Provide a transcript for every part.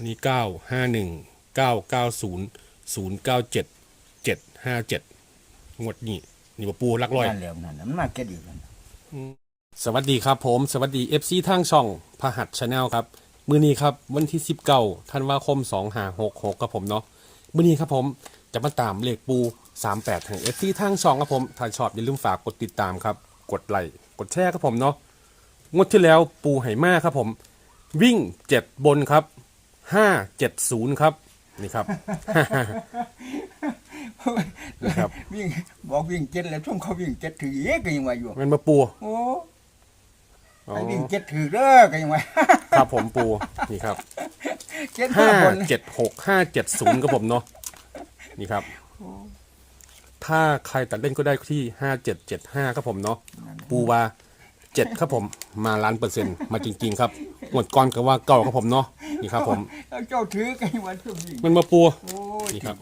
อันนี้เก้าห้าหนึ่งเก้าเก้าศูนย์ศูนย์เก้าเจ็ดเจ็ดห้าเจ็ดงวดนี้นี่บ่ปูหลักร้อย นั่นแหล้วนั่นน่ะมันมาเก็ตอีกนั่นสวัสดีครับผมสวัสดี FC ทางช่องพหัสชาแนลครับ มือนี้ครับวันที่ 19ธันวาคม 2 5 6 6ครับผมเนาะมือนี้ครับผมจะมาตามเลขปู 38ของ FC ทางช่องครับผมถ้าชอบอย่าลืมฝากกดติดตามครับ กดไลค์กดแชร์ครับผมเนาะงวดที่แล้วปูไหมาครับผม วิ่ง 7 บนครับ 570ครับ นี่ครับนี่ครับ วิ่งบอกวิ่งเจ็ดแล้วช่วงเขาวิ่งเจ็ดถือเอ๊ะก็ยังว่าอยู่แมันมาปูโอ้อ๋อไอ้วิ่งเจ็ดถือเด้อก็ยังว่าครับผมปูนี่ครับเจ็ดห้าตัวบนเจ็ดหกห้าเจ็ดศูนย์ครับผมเนาะนี่ครับ ถ้าใครตัดเล่นก็ได้ที่ห้าเจ็ดเจ็ดห้าครับผมเนาะปูว่าเจ็ดครับผมมาล้านเปอร์เซ็นต์มาจริง ๆ ครับ หมดก้อนก็ว่าเก่าครับผมเนาะนี่ครับผมแล้วเจ้าถือก็ยังว่าช่วงวิ่งมันมาปูโอ้ยนี่ครับ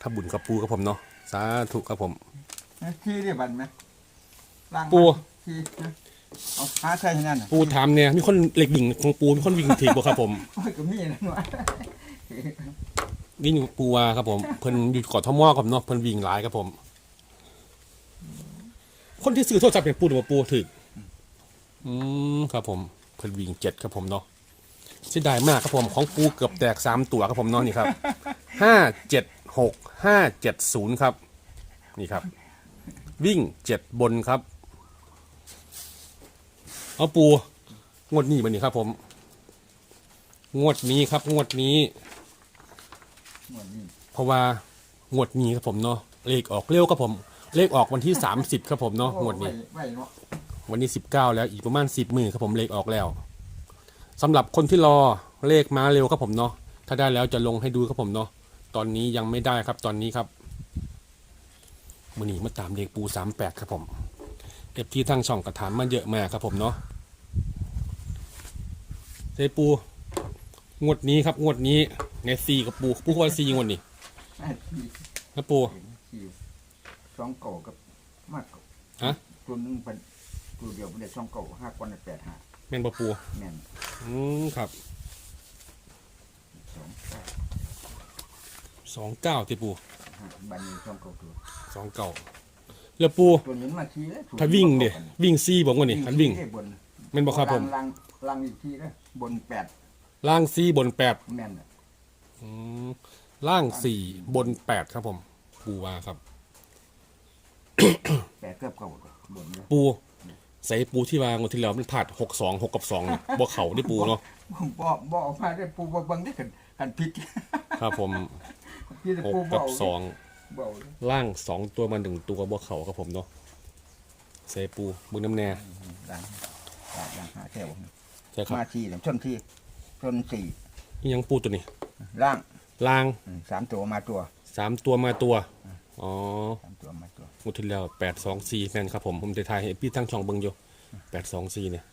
ถ้าบุญกับปูครับผมเนาะสาธุครับผมขี้ได้บันไหมล้างปูขี้นะเอาหาใส่ให้นั่นน่ะปูถามเนี่ยมีคนเหล็กวิ่งของปูมีคนวิ่งถีบบ่ครับผมโอ้ยก็มีนั่นวะวิ่งปูว่าครับผมเพิ่นอยู่เกาะทมอครับเนาะเพิ่นวิ่งหลายครับผม คนที่ซื้อโทรศัพท์เป็นปูหรือว่าปูถึกอืมครับผมเพิ่นวิ่งเจ็ดครับผมเนาะเสียดายมากครับผมของปูเกือบแตกสามตัวครับผมเนาะนี่ครับห้าเจ็ดหกห้าเจ็ดศูนย์ครับนี่ครับ วิ่งเจ็ดบนครับ เอาปูงวดนี้บันนี้ครับ ผม งวดนี้ครับ งวดนี้ เพราะว่างวดนี้ครับผมเนาะเลขออกเร็วครับผม เลขออกวันที่30ครับผมเนาะงวดนี้ ไว้เนาะ วันนี้ 19 แล้วอีกประมาณ 10มือครับผมเลขออกแล้วสำหรับคนที่รอเลขมาเร็วครับผมเนาะถ้าได้แล้วจะลงให้ดูครับผมเนาะตอนนี้ยังไม่ได้ครับตอนนี้ครับมือนี้มาตามเลขปู 38 ครับผมเอฟที่ทั้งช่องกระถามมาเยอะมากครับผมเนาะเซปูงวดนี้ครับงวดนี้ในซีกับปูปูว่าซีงวดนี้ไอ้ขี้นะปูขี้สองเก่ากับมากเก่าฮะตัวหนึงเป็น ตัวเดียวเป็นได้สองเก่าห้าก้อนได้แปดห้าแม่นบ่ปูแม่นอืมครับสองเก้าสองเก้าที่ปูห้าบันนี้สองเก่าตัวสองเก้าแล้วปูตัวนี้มาขี้แล้วถ้าวิ่งเดียวิ่งซีบอกว่านี่คันวิ่งได้บนแม่นบอกครับผมลังลังอีกทีนะบนแปดล่างซีบนแปดแม่นน่ะอืมล่างสี่บนแปดครับผมปูว่าครับ แปดเกือบเก่าตัวบนเลยปู ใส่ปูที่วางวันที่แล้วมันผ่าดหกสองหกกับสองเนี่ยบ่เข่าได้ปูเนาะผมบอกบอกออกมาได้ปูบ่เบังได้กันกันพิษครับผมพี่จะหกปูกัเบาบสองเบาเลยล่างสองตัวมาหนึ่งตัวบ่เข่าครับผมเนาะใส่ปูมึงน้ำแน่ลังลังลังหาแถวใช่ครับมาทีหนึ่งชนที่ชนสี่นี่ยังปูตัวนี้ล่างล่างอืมสามตัวมาตัวสามตัวมาตัว อ๋อสามตัวมาตัวงวดที่แล้วแปดสองสี่แม่นครับผมผมจะทายให้พี่ทั้งช่องเบิ่งอยู่แปดสองสี่เนี่ย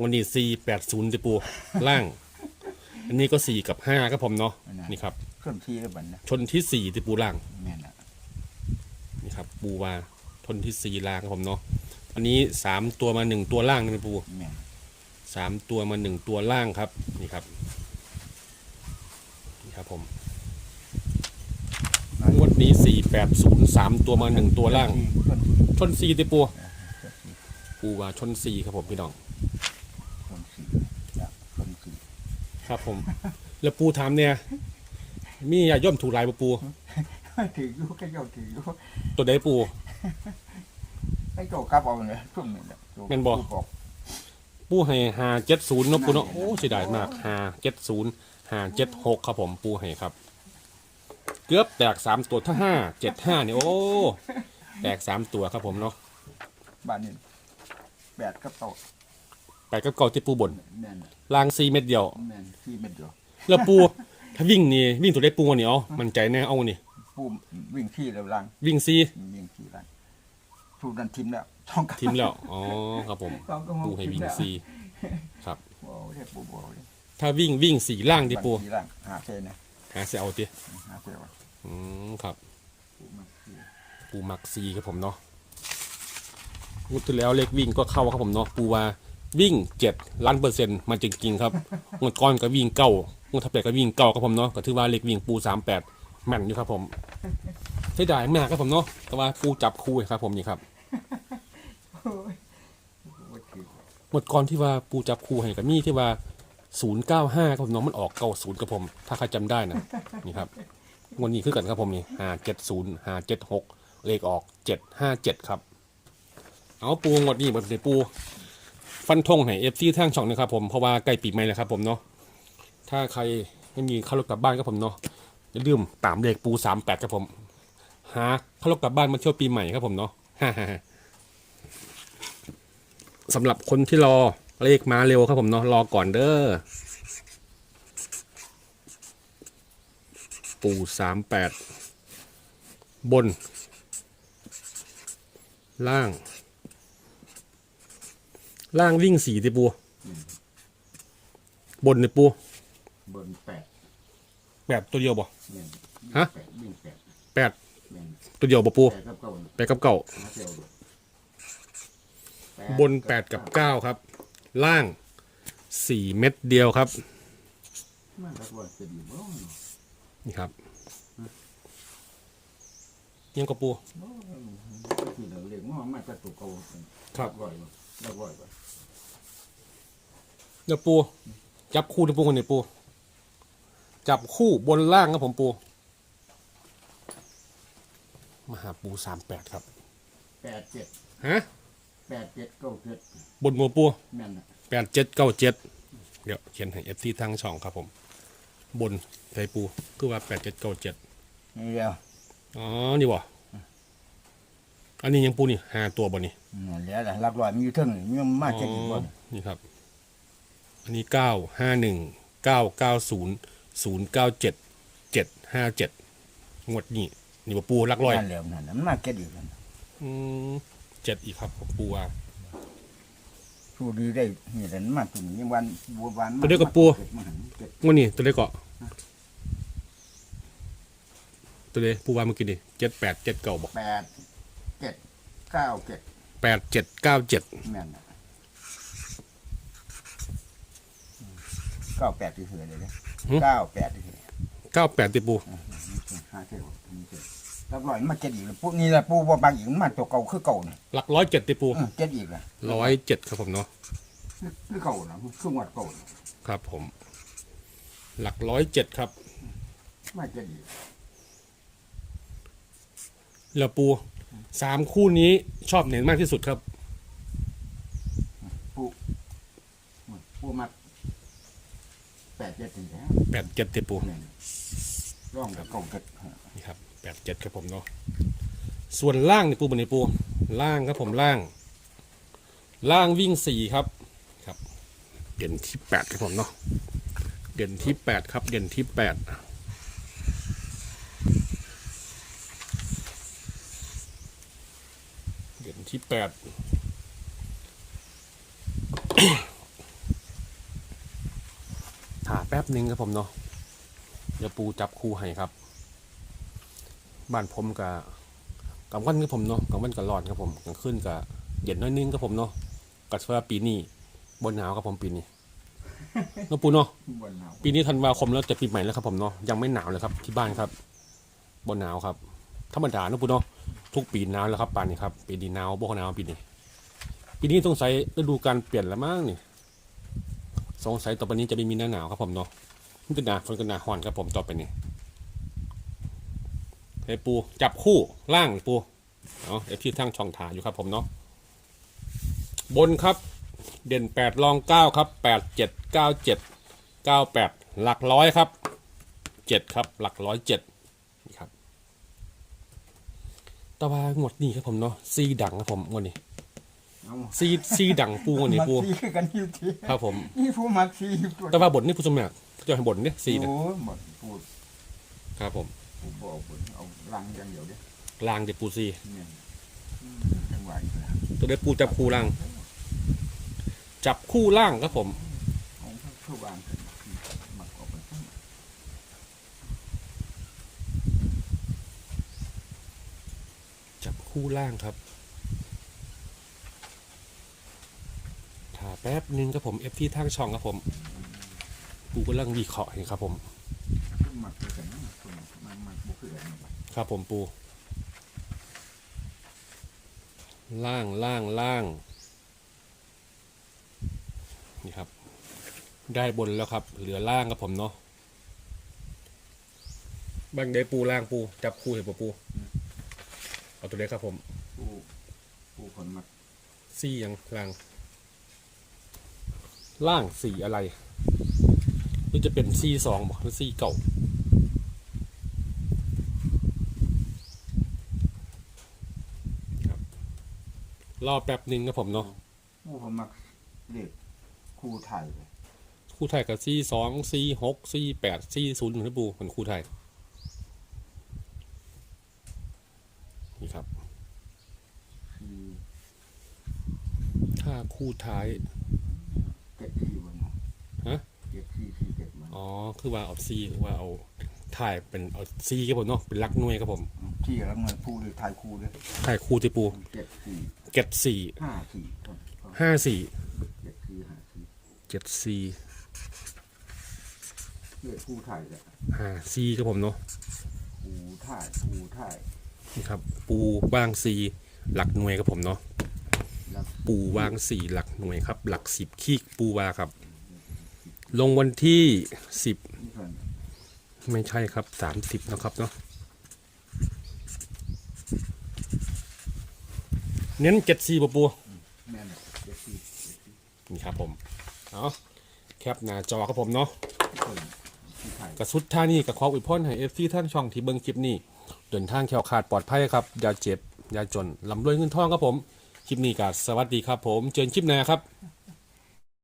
วันนี้สี่แปดศูนย์จะปู ล่าง อันนี้ก็สี่กับห้าครับผมเนาะนี่ครับชนที่แล้วบันนะชนที่สี่ที่ปูล่าง แม่นน่ะนี่ครับปูวาชนที่สี่ล่างครับผมเนาะอันนี้สามตัวมาหนึ่งตัวล่างนะปูแม่นสามตัวมาหนึ่งตัวล่างครับ นี่ครับ นี่ครับผมงวด นี้สี่แปดศูนย์สามตัวมาหนึ่งตัวล่าง ชนที่ชนสี่ที่ปูชนที่ปูวาชนสี่ครับผมพี่น้องชนสี่จ้ะชนสี่ครับผม แล้วปูถามเนี่ย มียาย่อมถูกลายปะปู ถืออยู่ก็เจ้าถืออยู่ตัวใดปูให้เจ้ากลับเอาเลยช่วงนี้แหละแม่นบ่ บอก ปูให้หาเจ็ดศูนย์เนาะปูเนาะโอ้เสียดายมากหาเจ็ดศูนย์หาเจ็ดหกครับผมปูให้ครับ เกือบแตกสามตัวถ้าห้าเจ็ดห้าเนี่ยโอ้แตกสามตัวครับผมเนาะบ้านนี้แปดกับเต่าไปกับเก่าที่ปูบนแม่นน่ะลางซีเม็ดเดียว แม่นสี่เม็ดเดียวแล้วปูถ้าวิ่งนี่วิ่งตัวได้ปูนี่เอามันใจแน่เอานี่ปูวิ่งที่แล้วลังวิ่งซีวิ่งที่ลังสูดนันทิมแล้วท้องกับทีมแล้วอ๋อครับผมท้องกับปูให้วิ่งซีครับโอ้ยเรียกปูบอกเลยถ้าวิ่งวิ่งสีล่างดิปูบัญชีล่างหาเซนนะหาเสียเอาติหาเซนว่า อืมครับ ปูมันคือปูมักซีครับผมเนาะงวดที่แล้วเลขวิ่งก็เข้าครับผมเนาะปูว่าวิ่งเจ็ดล้านเปอร์เซ็นต์มาจริงๆครับงวดก้อนก็วิ่งเก้างวดถัดไปก็วิ่งเก่าครับผมเนาะก็ถือว่าเลขวิ่งปูสามแปดแม่นอยู่ครับผมใช้ได้มากครับผมเนาะแต่ว่าปูจับคู่ให้ครับผมนี่ครับโอ้ยว่าคือหมดก่อนที่ว่าปูจับคู่ให้กับมี่ที่ว่าศูนย์เก้าห้าครับผมเน้องมันออกเก้าศูนย์กับผม ถ้าใครจำได้นะนี่ครับ งวดนี้คือกันครับผมนี่ห้าเจ็ดศูนย์ห้าเจ็ดหกเลขออกเจ็ดห้าเจ็ดครับ เอาปูงวดนี้หมดเลยปู ฟันธงให้เอฟซีทางช่องนะครับผมเพราะว่าใกล้ปีใหม่แล้วครับผมเนาะถ้าใครไม่มีข้าวรถกลับบ้านครับผมเนาะอย่าลืมตามเลขปูสามแปดครับผมหาข้าวรถกลับบ้านมาเที่ยวปีใหม่ครับผมเนาะสำหรับคนที่รอเลขมาเร็วครับผมเนาะรอก่อนเด้อ ปูสามแปดบน ล่าง ล่างวิ่งสี่ติปู บนเนี่ยปูบนแปดแบบตัวเดียวบ่เนี่ยฮะ แปดวิ่งแปดแปดเนี่ยตัวเดียวบ่ปูแปดกับเก้าเนี่ยแปดกับเก้าหาเซลล์ดูบนแปดกับเก้าครับ ล่างสี่เม็ดเดียวครับ มันรักว่าจะดีบ่นี่ ครับยังกับปูที่เราเรียกว่ามันจะถูกเก่าครับรักร้อยบ่รักร้อยบ่เดี๋ยวปู จับคู่ที่ปูคนนี้ปู จับคู่บนล่างครับผมปูมาหาปูสามแปดครับแปดเจ็ดฮะแปดเจ็ดเก้าเจ็ดบนหัวปูแม่นน่ะแปดเจ็ดเก้าเจ็ดเดี๋ยวเขียนให้เอฟซีทางช่องครับผม บนไทยปูคือว่าแปดเจ็ดเก้าเจ็ดนี่เดียวอ๋อ นี่บ่อันนี้ยังปูนี่หาตัวบ่นี่นั่นแหละล่ะรักร้อยมันอยู่เทึงนี่มันมาเจ็ดอีกบ่อ๋อนี่ครับ อันนี้เก้าห้าหนึ่งเก้าเก้าศูนย์ศูนย์เก้าเจ็ดเจ็ดห้าเจ็ดงวดนี้นี่บ่ปูหลักร้อยนั่นแล้วนั่นน่ะมันมาเจ็ดอีกนั่นอืมเจ็ดอีกครับผมปูว่า สู้ดีได้นี่แหละมันมาตุ่มนี่วันบัววันตัวเดียวกับปูเจ็ดมาหันเจ็ดงวดนี้ตัวเลขเกาะตัวเลขปูว่าเมื่อกี้นี่เจ็ดแปดเจ็ดเก้าบอกแปดเจ็ดเก้าเจ็ดแปดเจ็ดเก้าเจ็ดแม่นน่ะเก้าแปดที่เสือเลยนะเก้าแปดที่เสือเก้าแปดติปู ห้าเท่านี่เจ็ด รักร้อยมันมาเจ็ดอีกแล้วปุ๊นี่แหละปูบ่บางอีกมันมาตัวเก่าคือเก่านี่หลักร้อยเจ็ดติปูอืมเจ็ดอีกละร้อยเจ็ดครับผมเนาะคือเก่านะคือวัดเก่าน่ะครับผม หลักร้อยเจ็ดครับมาเจ็ดอีกแล้วปูสามคู่นี้ชอบเน้นมากที่สุดครับปูปูมาแปดเจ็ดถึงแล้วแปดเจ็ดติปูแม่นร่องกับเก่าเจ็ดนี่ครับ แปดเจ็ดครับผมเนาะส่วนล่างนี่ปูบนในปูล่างครับผมล่าง ล่างวิ่งสี่ครับครับ เด่นที่แปดครับผมเนาะเด่นที่แปดครับ เด่นที่แปดเด่นที่แปดถ่าแป๊บหนึงครับผมเนาะเดี๋ยวปูจับคู่ให้ครับ บ้านผมกับกลางวันครับผมเนาะกลางวันกับร้อนครับผมกลางคืนกับเย็นน้อยนึงครับผมเนาะกัสว่าปีนี้บนหนาวครับผมปีนี้เนาะปูเนาะบนหนาวปีนี้ธันวาคมแล้วจะปีใหม่แล้วครับผมเนาะยังไม่หนาวเลยครับที่บ้านครับ บนหนาวครับธรรมดาเนาะปูเนาะทุกปีหนาวแล้วครับป่านนี้ครับปีนี้หนาวบ่หนาวปีนี้ ปีนี้สงสัยฤดูการเปลี่ยนแล้วมั้งนี่สงสัยต่อไปนี้จะไม่มีหน้าหนาวครับผมเนาะมันจะหนาฝนกับหนาฮ้อนครับผมต่อไปนี้ ไอ้ปูจับคู่ล่างปูเนาะไอ้ที่ทั้งช่องถาอยู่ครับผมเนาะบนครับเด่นแปดรองเก้าครับแปดเจ็ดเก้าเจ็ดเก้าแปดหลักร้อยครับเจ็ดครับหลักร้อยเจ็ดนี่ครับแตะวางวดนี้ครับผมเนาะซีดังครับผมงวดนี้เอาซีซีดังปูงวดนี้ปูมักซีคือกันอยู่ที่ครับผมนี่ผู้มักซีตัวแตะว่าบทนี่ผู้ชมเนี่ยจะให้บทเนี่ยซีนะโอ้ยหมดพูดครับผม พูดบ่เอาพูดเอาลังอย่างเดียวเด้ลางเด็ปูซีเนี่ยจังหวะอีกแล้วตัวเด็ปูจับคู่ล่าง จับคู่ล่างครับผม ของผู้วางขึ้นมักออกไปข้งนอกจับคู่ล่างครับถ่าแป๊บนึงครับผมเอฟที่ทางช่องครับผม ปูปูกำลังวิเคราะห์เห็นครับผม หมักด้วยกันนะคนมันมันบุกเขื่อนไป ครับผมปู ล่างล่างล่าง นี่ครับ ได้บนแล้วครับ เหลือล่างครับผมเนาะบางได้ปูล่างปู จับคู่เห็นปะปู เอาตัวเล็กครับผมผู้ผู้คนมาซี่ยังล่าง ล่างสีอะไรหรือจะเป็นซี่สองบอกหรือซี่เก่า ครับ รอแป๊บหนึ่งครับผมเนาะผู้คนมาเด็กครูไทยเลยคู่ไทยกับซี่สองซี่หกซี่แปดซี่ศูนย์นะปูเหมือนคู่ไทย นี่ครับ คือถ้าคู่ท้าย เจ็ดที่บนเนาะฮะ เจ็ดที่ที่เจ็ดมันอ๋อ คือว่าเอาซีว่าเอาถ่ายเป็นเอาซีครับผมเนาะเป็นลักหน่วยครับผม ที่แล้วเงินผู้เลยไทยครูเลยถ่ายคู่ที่ปูเจ็ดสี่ เก็ดสี่ห้าสี่ต้นห้าสี่เจ็ดสี่ห้าสี่เจ็ดสี่เรียกครูไทยเลยห้าสี่ครับผมเนาะครูไทยครูไทยนี่ครับ ปูว่างซีหลักหน่วยครับผมเนาะแล้วปูวางสี่หลักหน่วยครับ หลักสิบขีกปูวาครับ ลงวันที่สิบนี่คนไม่ใช่ครับสามสิบนะครับเนาะ เน้นเจ็ดสี่ปูปูแม่นเจ็ดสี่เจ็ดสี่นี่ครับผมเอาแคปหน้าจอครับผมเนาะคนที่ไทยกระสุดท่านี่กับขออวยพรให้เอฟซีท่านช่องที่เบิ่งคลิปนี้เดินทางแขวขาดปลอดภัยครับอย่าเจ็บอย่าจนลำรวยเงินทองครับผมคลิปนี้ก็สวัสดีครับผม เจอกันคลิปหน้าครับ